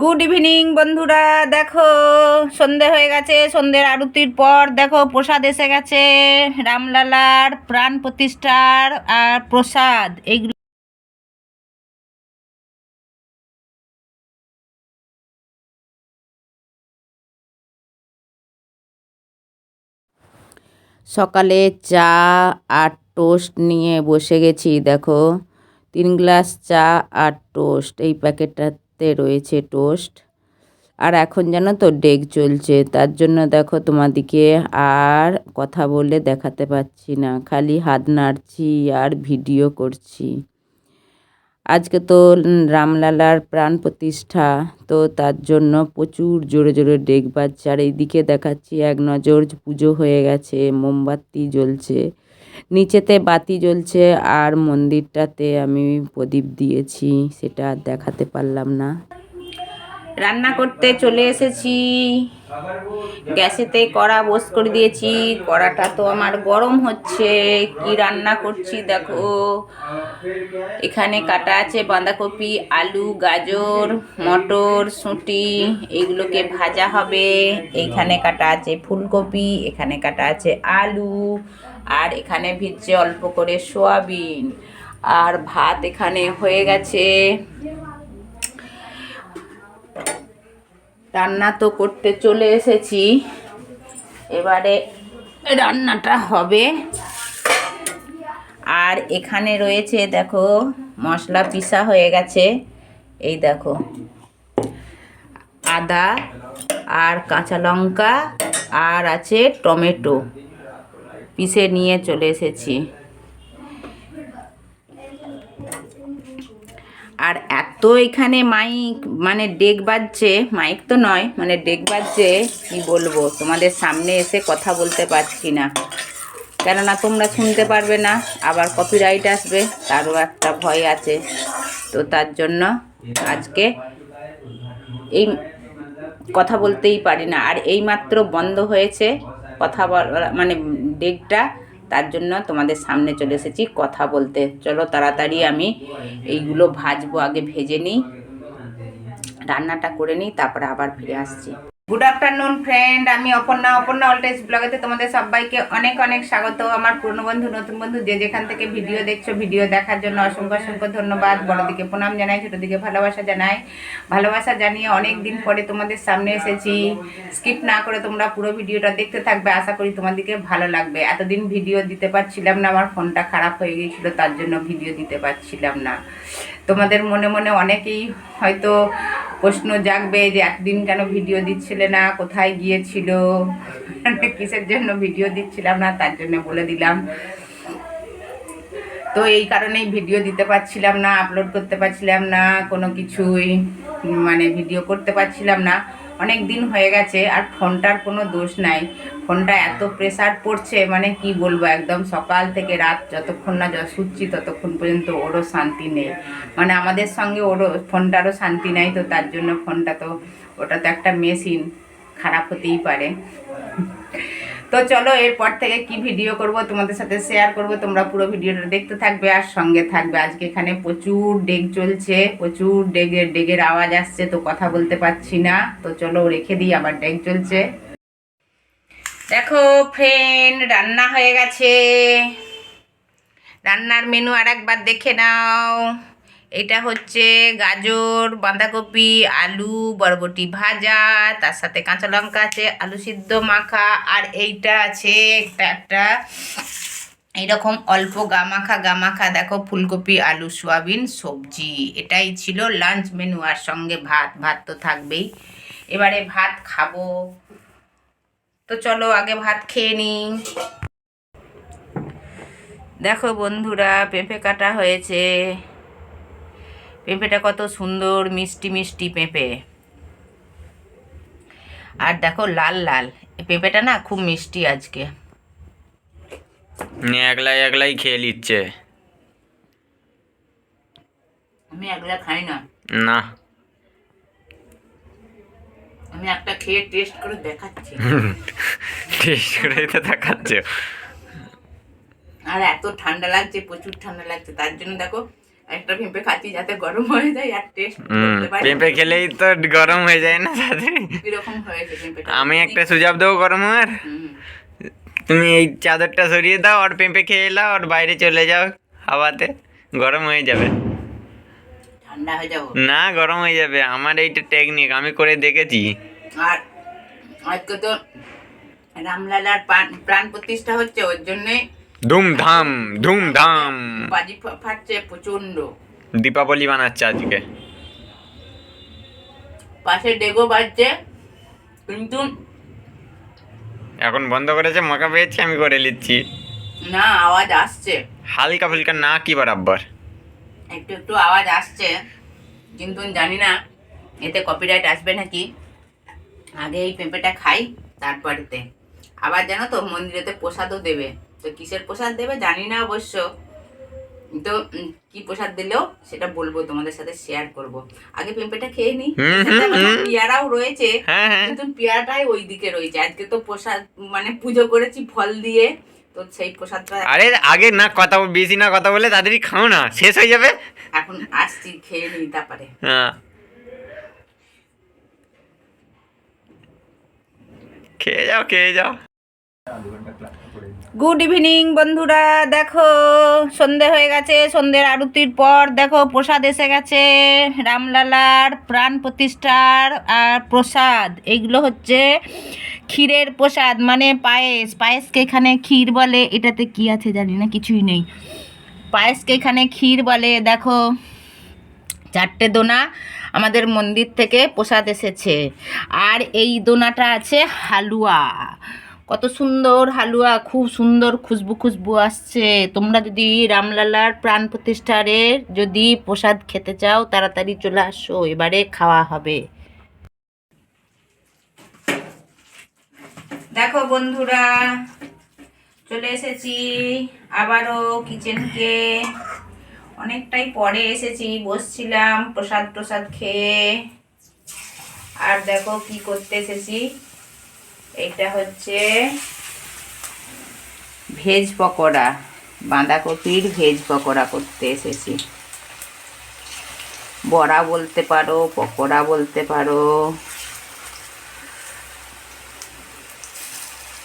Good evening বন্ধুরা। দেখো, সন্ধে হয়ে গেছে। সন্ধ্যের আরতির পর দেখো, প্রসাদ এসে গেছে। রামলালার প্রাণ প্রতিষ্ঠার আর প্রসাদ এইগুলো সকালে চা আর টোস্ট নিয়ে বসে গেছি, দেখো। তিন গ্লাস চা আর টোস্ট, এই প্যাকেটটাতে রয়েছে টোস্ট। আর এখন জানো তো ডেক চলছে, তার জন্য দেখো তোমাদিকে আর কথা বলে দেখাতে পাচ্ছি না, খালি হাত নাড়ছি আর ভিডিও করছি। আজকে তো রামলালার প্রাণ প্রতিষ্ঠা, তো তার জন্য প্রচুর জোরে জোরে ডেক বাজছে। আর এইদিকে দেখাচ্ছি এক নজর, পুজো হয়ে গেছে, মোমবাতি জ্বলছে। নিচেতে বাতি জ্বলছে আর মন্দিরটাতে আমি প্রদীপ দিয়েছি, সেটা দেখাতে পারলাম না। রান্না করতে চলে এসেছি। গ্যাসেতে কড়া বস করে দিয়েছি। কড়াটা তো আমার গরম হচ্ছে। কি রান্না করছি দেখো। এখানে কাটা আছে বাঁধাকপি, আলু, গাজর, মটর, শুঁটি এইগুলোকে ভাজা হবে। এইখানে কাটা আছে ফুলকপি, এখানে কাটা আছে আলু আর এখানে ভিজছে অল্প করে সোয়াবিন। আর ভাত এখানে হয়ে গেছে। রান্না তো করতে চলে এসেছি। এবারে রান্নাটা হবে। আর এখানে রয়েছে, দেখো, মশলা পিসা হয়ে গেছে। এই দেখো, আদা আর কাঁচা লঙ্কা আর আছে টমেটো। পিসে নিয়ে চলে এসেছি। আর এত এখানে মাইক মানে ডেক বাজছে, মাইক তো নয় মানে ডেক বাজছে, কি বলব? তোমাদের সামনে এসে কথা বলতে পারছি না। কেননা তোমরা শুনতে পারবে না, আবার কপিরাইট আসবে, তারও একটা ভয় আছে। তো তার জন্য আজকে এই কথা বলতেই পারি না। আর এইমাত্র বন্ধ হয়েছে কথা বলা মানে ডেকটা তার জন্য তোমাদের সামনে চলে এসেছি কথা বলতে। চলো তাড়াতাড়ি আমি এইগুলো ভাজবো, আগে ভেজে নিই। রান্নাটা করে নিই, তারপরে আবার ফিরে আসছি। গুড আফটারনুন ফ্রেন্ড আমি অপর্ণা অপর্ণা অলটেজ ব্লগেতে তোমাদের সবাইকে অনেক অনেক স্বাগত। আমার পুরনো বন্ধু, নতুন বন্ধু, যে যেখান থেকে ভিডিও দেখছ ভিডিও দেখার জন্য অসংখ্য অসংখ্য ধন্যবাদ। বড়দিকে প্রণাম জানাই, ছোটোদিকে ভালোবাসা জানাই। ভালোবাসা জানিয়ে অনেক দিন পরে তোমাদের সামনে এসেছি। স্কিপ না করে তোমরা পুরো ভিডিওটা দেখতে থাকবে। আশা করি তোমাদেরকে ভালো লাগবে। এতদিন ভিডিও দিতে পারছিলাম না, আমার ফোনটা খারাপ হয়ে গিয়েছিল, তার জন্য ভিডিও দিতে পারছিলাম না। তোমাদের মনে মনে অনেকেই হয়তো প্রশ্ন জাগবে যে একদিন কেন ভিডিও দিচ্ছিলে না? কোথায় গিয়েছিল? কিসের জন্য ভিডিও দিচ্ছিলাম না? তার জন্য বলে দিলাম। তো এই কারণেই ভিডিও দিতে পারছিলাম না আপলোড করতে পারছিলাম না, কোনো কিছুই মানে ভিডিও করতে পারছিলাম না। অনেক দিন হয়ে গেছে আর ফোনটার কোনো দোষ নাই। ফোনটা এত প্রেসার পড়ছে মানে কি বলব, একদম সকাল থেকে রাত যতক্ষণ না শুচ্ছি ততক্ষণ পর্যন্ত ওরও শান্তি নেই। মানে আমাদের সঙ্গে ওরও, ফোনটারও শান্তি নাই তো, তার জন্য ফোনটা তো, ওটা তো একটা মেশিন খারাপ হতেই পারে। তো চলো এরপর থেকে কি ভিডিও করব, তোমাদের সাথে শেয়ার করব, তোমরা পুরো ভিডিওটা দেখতে থাকবে আর সঙ্গে থাকবে। আজকে এখানে প্রচুর ডেগ চলছে, প্রচুর ডেগের ডেগের আওয়াজ আসছে, তো কথা বলতে পারছি না। তো চলো রেখে দিই, আবার ডেগ চলছে। দেখো ফ্রেন্ড রান্না হয়ে গেছে। রান্নার মেনু আর একবার দেখে নাও। এটা হচ্ছে গাজর, বাঁধাকপি, আলু, বরবটি ভাজা, তার সাথে কাঁচা লঙ্কা আছে, আলু সিদ্ধ মাখা, আর এইটা আছে একটা একটা এইরকম অল্প গামাখা গামাখা, দেখো ফুলকপি, আলু, সোয়াবিন, সবজি। এটাই ছিল লাঞ্চ মেনু আর সঙ্গে ভাত ভাত তো থাকবেই। এবারে ভাত খাব। তো চলো আগে ভাত খেয়ে নিই। দেখো বন্ধুরা, পেঁপে কাটা হয়েছে। পেঁপেটা কত সুন্দর মিষ্টি মিষ্টি পেঁপে। আর দেখো লাল লাল। পেঁপেটা না খুব মিষ্টি আজকে। একলাই একলাই খেয়ে নিচ্ছে। আমি একলা খাই না। না। আমি একটা খেয়ে টেস্ট করে দেখাচ্ছি। টেস্ট করে তো দেখাচ্ছে। আর এত ঠান্ডা লাগছে প্রচুর ঠান্ডা লাগছে তার জন্য দেখো একটা পেঁপে খাচ্ছি যাতে গরম হয়ে যায় আর টেস্ট করতে পারি। পেঁপে খেলেই তো গরম হয়ে যায় না তাড়াতাড়ি কীরকম হয়েছে পেঁপেটা আমি একটা সুজাব দেবো গরম হওয়ার। তুমি এই চাদরটা সরিয়ে দাও আর পেঁপে খেয়ে নাও আর বাইরে চলে যাও হাওয়াতে। গরম হয়ে যাবে। ঠান্ডা হয়ে যাব। না গরম হয়ে যাবে। আমার এইটা টেকনিক আমি করে দেখেছি। আর আজকে তো রামলালার প্রাণ- প্রাণ প্রতিষ্ঠা হচ্ছে ওর জন্যে ধুমধাম ধুমধাম। বাজি ফাটছে প্রচণ্ড দীপাবলি বানাচ্ছে আজকে। পাশে ডেগো বাজছে কিন্তু এখন বন্ধ করেছে মকা পেয়েছি আমি করে নিচ্ছি। না আওয়াজ আসছে। হালকা ফুলকা না কি বরাবর? একটু একটু আওয়াজ আসছে কিন্তু জানি না এতে কপিরাইট আসবে নাকি? আগে এই পেঁপেটা খাই তারপরেতে। আবার জানো তো মন্দিরেতে প্রসাদও দেবে। তো কিসের প্রসাদ দেবে জানি না অবশ্য। তো কি প্রসাদ দিলেও সেটা বলব তোমাদের সাথে শেয়ার করব। আগে পেঁপেটা খেয়ে নি। পেয়ারাও রয়েছে। হ্যাঁ হ্যাঁ। কিন্তু পেয়ারাটাই ওই দিকে রয়েছে। আজকে তো প্রসাদ মানে পুজো করেছি ফল দিয়ে। তো সেই প্রসাদটা আরে আগে না কথা বেশি না কথা বলে তাড়াতাড়ি খাও না। শেষ হয়ে যাবে। এখন আসছি খেয়ে নিই তারপরে। হ্যাঁ। খেয়ে যাও খেয়ে যাও। গুড ইভিনিং বন্ধুরা। দেখো, সন্ধে হয়ে গেছে। সন্ধ্যের আরতির পর দেখো, প্রসাদ এসে গেছে। রামলালার প্রাণ প্রতিষ্ঠার আর প্রসাদ এইগুলো হচ্ছে ক্ষীরের প্রসাদ মানে পায়েস। পায়েসকে এখানে ক্ষীর বলে, এটাতে কি আছে জানি না, কিছুই নেই। পায়েসকে এখানে ক্ষীর বলে, দেখো, চারটে দোনা আমাদের মন্দির থেকে প্রসাদ এসেছে। আর এই দোনাটা আছে হালুয়া। কত সুন্দর হালুয়া, খুব সুন্দর খুশবু খুশবু আসছে। তোমরা যদি রামলালার প্রাণ প্রতিষ্ঠারে যদি প্রসাদ খেতে চাও, তাড়াতাড়ি চলে আসো, এবারে খাওয়া হবে। দেখো বন্ধুরা, চলে এসেছি আবারও কিচেনকে। অনেকটাই পরে এসেছি, বসছিলাম প্রসাদ প্রসাদ খেয়ে। আর দেখো কি করতে এসেছি। এটা হচ্ছে ভেজ পকোড়া, বাঁধাকপির ভেজ পকোড়া করতে এসেছি। বড়া বলতে পারো, পকোড়া বলতে পারো।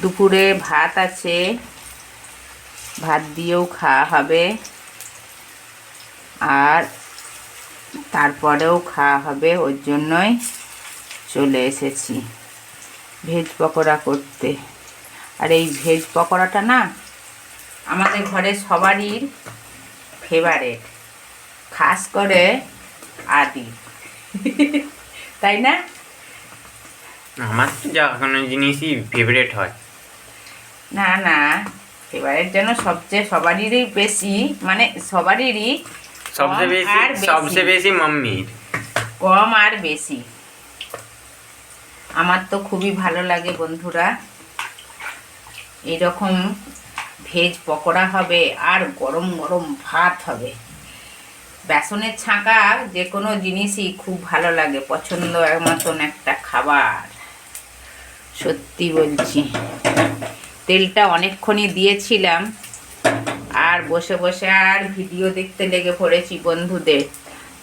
দুপুরে ভাত আছে, ভাত দিয়েও খাওয়া হবে। আর তারপরেও খাওয়া হবে ওর জন্যই চলে এসেছি। ভেজ পকোড়া করতে। আর এই ভেজ পকোড়াটা না আমাদের ঘরে সবারই ফেভারেট খাস করে আদি। তাই না? আমার তো যা কোনো জিনিসই ফেভারিট হয়। না না ফেভারিট যেন সবচেয়ে সবারই বেশি মানে সবারই সবচেয়ে বেশি। সবচেয়ে বেশি মাম্মির। কম আর বেশি। আমার তো খুবই ভালো লাগে বন্ধুরা। এরকম ভেজ পকোড়া হবে আর গরম গরম ভাত হবে। বেসনের ছাঁকা যে কোনো জিনিসই খুব ভালো লাগে, পছন্দ মতন একটা খাবার। সত্যি বলছি। তেলটা অনেকক্ষণই দিয়েছিলাম, আর বসে বসে আর ভিডিও দেখতে লেগে পড়েছি বন্ধুদের।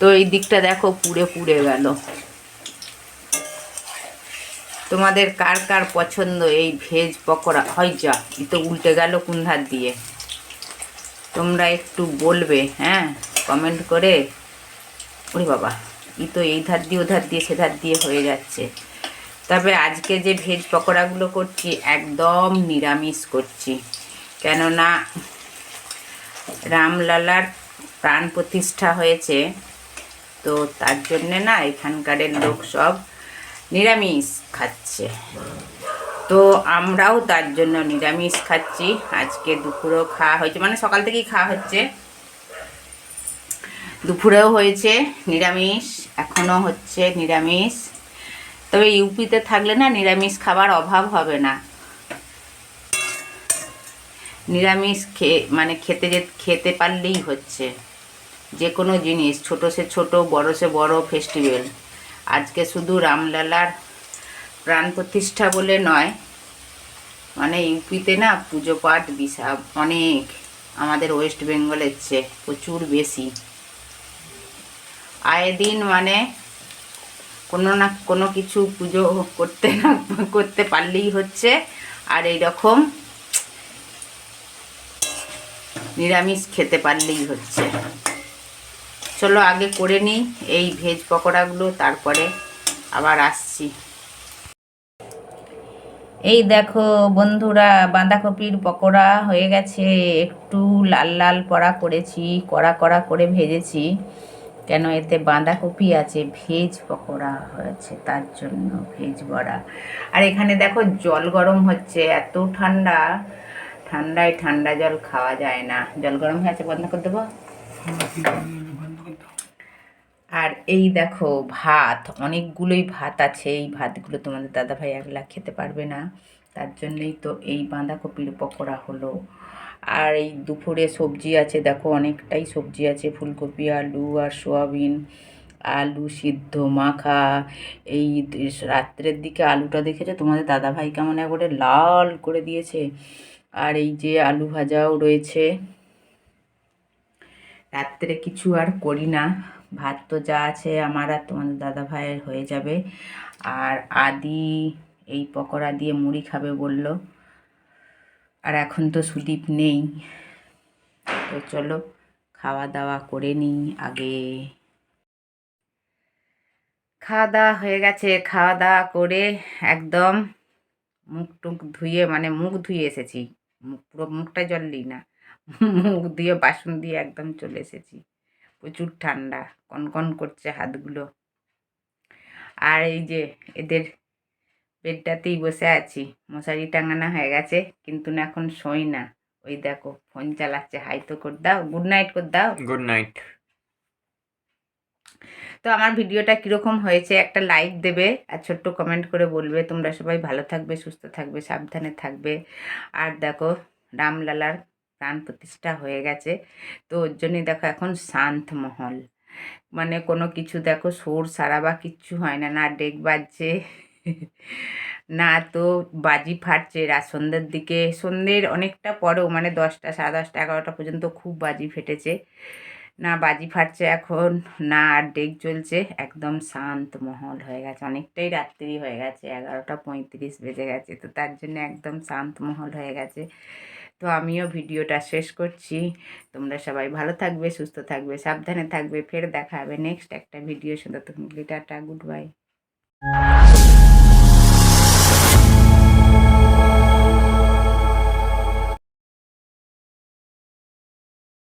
তো এই দিকটা দেখো পুড়ে পুড়ে গেল। তোমাদের কার কার পছন্দ এই ভেজ পকোড়া? হয় যা এ তো উল্টে গেল কোন ধার দিয়ে। তোমরা একটু বলবে হ্যাঁ? কমেন্ট করে। ওরে বাবা ই তো এই ধার দিয়ে ওধার দিয়ে সেধার দিয়ে হয়ে যাচ্ছে। তবে আজকে যে ভেজ পকোড়াগুলো করছি, একদম নিরামিষ করছি। কেননা রামলালার প্রাণ প্রতিষ্ঠা হয়েছে, তো তার জন্যে না এখানকারের লোক সব নিরামিষ খাচ্ছে। তো আমরাও তার জন্য নিরামিষ খাচ্ছি। আজকে দুপুরেও খাওয়া হয়েছে মানে সকাল থেকেই খাওয়া হচ্ছে। দুপুরেও হয়েছে নিরামিষ এখনও হচ্ছে নিরামিষ। তবে ইউপিতে থাকলে না নিরামিষ খাবার অভাব হবে না। নিরামিষ খেয়ে মানে খেতে যে, খেতে পারলেই হচ্ছে। যে কোনো জিনিস, ছোটো সে ছোটো, বড় সে বড় ফেস্টিভ্যাল আজকে শুধু রামলালার প্রাণ প্রতিষ্ঠা বলে নয় মানে ইউপিতে না পুজো পাঠ বিশাল অনেক আমাদের ওয়েস্ট বেঙ্গলের চেয়ে প্রচুর বেশি। আয়ে দিন মানে কোনো না কোনো কিছু পুজো করতে না করতে পারলেই হচ্ছে, আর এই রকম নিরামিষ খেতে পারলেই হচ্ছে। চলো আগে করে নিই এই ভেজ পকোড়াগুলো, তারপরে আবার আসছি। এই দেখো বন্ধুরা, বাঁধাকপির পকোড়া হয়ে গেছে। একটু লাল লাল পড়া করেছি, কড়া কড়া করে ভেজেছি। কেন এতে বাঁধাকপি আছে, ভেজ পকোড়া হয়েছে, তার জন্য ভেজ বড়া। আর এখানে দেখো জল গরম হচ্ছে, এত ঠান্ডা। ঠান্ডায় ঠান্ডা জল খাওয়া যায় না। জল গরম হয়ে আছে, বন্ধ করে দেবো। আর এই দেখো ভাত, অনেকগুলোই ভাত আছে। এই ভাতগুলো তোমাদের দাদাভাই একলা খেতে পারবে না। তার জন্যই তো এই বাঁধাকপির পকোড়া হলো। আর এই দুপুরে সবজি আছে, দেখো অনেকটাই সবজি আছে। ফুলকপি, আলু আর সোয়াবিন। আলু সিদ্ধ, মাখা। এই রাত্রের দিকে আলুটা দেখেছ? তোমাদের দাদাভাই কেমন একবারে লাল করে দিয়েছে। আর এই যে আলু ভাজাও রয়েছে। রাত্রে কিছু আর করি না। ভাত তো যা আছে আমার আর তোমাদের দাদা ভাইয়ের হয়ে যাবে। আর আদি এই পকোড়া দিয়ে মুড়ি খাবে বলল। আর এখন তো সুদীপ নেই। তো চলো খাওয়া দাওয়া করে নিই আগে। খাওয়া দাওয়া হয়ে গেছে, খাওয়া দাওয়া করে একদম মুখ টুক ধুয়ে মানে মুখ ধুয়ে এসেছি। মুখ পুরো মুখটা জল না। মুখ দিয়ে বাসন দিয়ে একদম চলে এসেছি। প্রচুর ঠান্ডা কনকন করছে হাতগুলো। আর এই যে এদের বেডটাতেই বসে আছি মশারি টাঙানো হয়ে গেছে কিন্তু না এখন শোই না। ওই দেখো ফোন চালাচ্ছে হাই তো কর দাও গুড নাইট কর দাও। Good night. তো আমার ভিডিওটা কীরকম হয়েছে একটা লাইক দেবে আর ছোট্ট কমেন্ট করে বলবে। তোমরা সবাই ভালো থাকবে সুস্থ থাকবে সাবধানে থাকবে। আর দেখো রামলালার প্রাণ প্রতিষ্ঠা হয়ে গেছে। তো ওর জন্যই দেখো এখন শান্ত মহল। মানে কোনো কিছু দেখো, সোর সারা বা কিচ্ছু হয় না। না ডেক বাজছে, না তো বাজি ফাটছে রাত সন্ধ্যের দিকে। সন্ধ্যের অনেকটা পরেও মানে দশটা, সাড়ে দশটা, এগারোটা পর্যন্ত খুব বাজি ফেটেছে। না বাজি ফাটছে এখন, না আর ডেক চলছে, একদম শান্ত মহল হয়ে গেছে। অনেকটাই রাত্রি হয়ে গেছে, এগারোটা পঁয়ত্রিশ বেজে গেছে, তো তার জন্য একদম শান্ত মহল হয়ে গেছে। তো আমিও ভিডিওটা শেষ করছি। তোমরা সবাই ভালো থাকবে, সুস্থ থাকবে, সাবধানে থাকবে, ফের দেখা হবে নেক্সট একটা ভিডিও সুন্দর তুমি টাটা গুড বাই